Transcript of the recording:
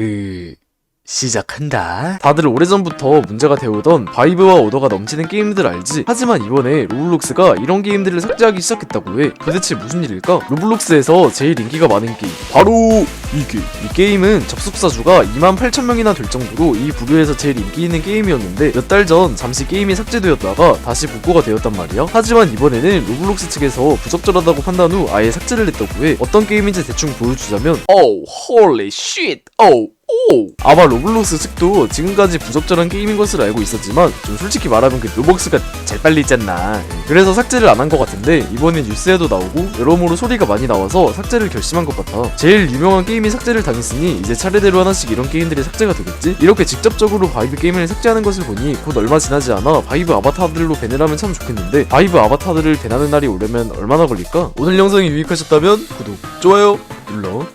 그 시작한다. 다들 오래전부터 문제가 되오던 바이브와 오더가 넘치는 게임들 알지? 하지만 이번에 로블록스가 이런 게임들을 삭제하기 시작했다고 해. 도대체 무슨 일일까? 로블록스에서 제일 인기가 많은 게임 바로 이게 이 게임은 접속자 수가 2만 8천 명이나 될 정도로 이 부류에서 제일 인기 있는 게임이었는데 몇 달 전 잠시 게임이 삭제되었다가 다시 복구가 되었단 말이야. 하지만 이번에는 로블록스 측에서 부적절하다고 판단 후 아예 삭제를 했다고 해. 어떤 게임인지 대충 보여주자면 Oh holy shit oh 오! 아마 로블록스 측도 지금까지 부적절한 게임인 것을 알고 있었지만 좀 솔직히 말하면 그 로벅스가 제일 빨리 있잖아 그래서 삭제를 안 한 것 같은데 이번엔 뉴스에도 나오고 여러모로 소리가 많이 나와서 삭제를 결심한 것 같아 제일 유명한 게임이 삭제를 당했으니 이제 차례대로 하나씩 이런 게임들이 삭제가 되겠지? 이렇게 직접적으로 바이브 게임을 삭제하는 것을 보니 곧 얼마 지나지 않아 바이브 아바타들로 밴을 하면 참 좋겠는데 바이브 아바타들을 밴하는 날이 오려면 얼마나 걸릴까? 오늘 영상이 유익하셨다면 구독, 좋아요 눌러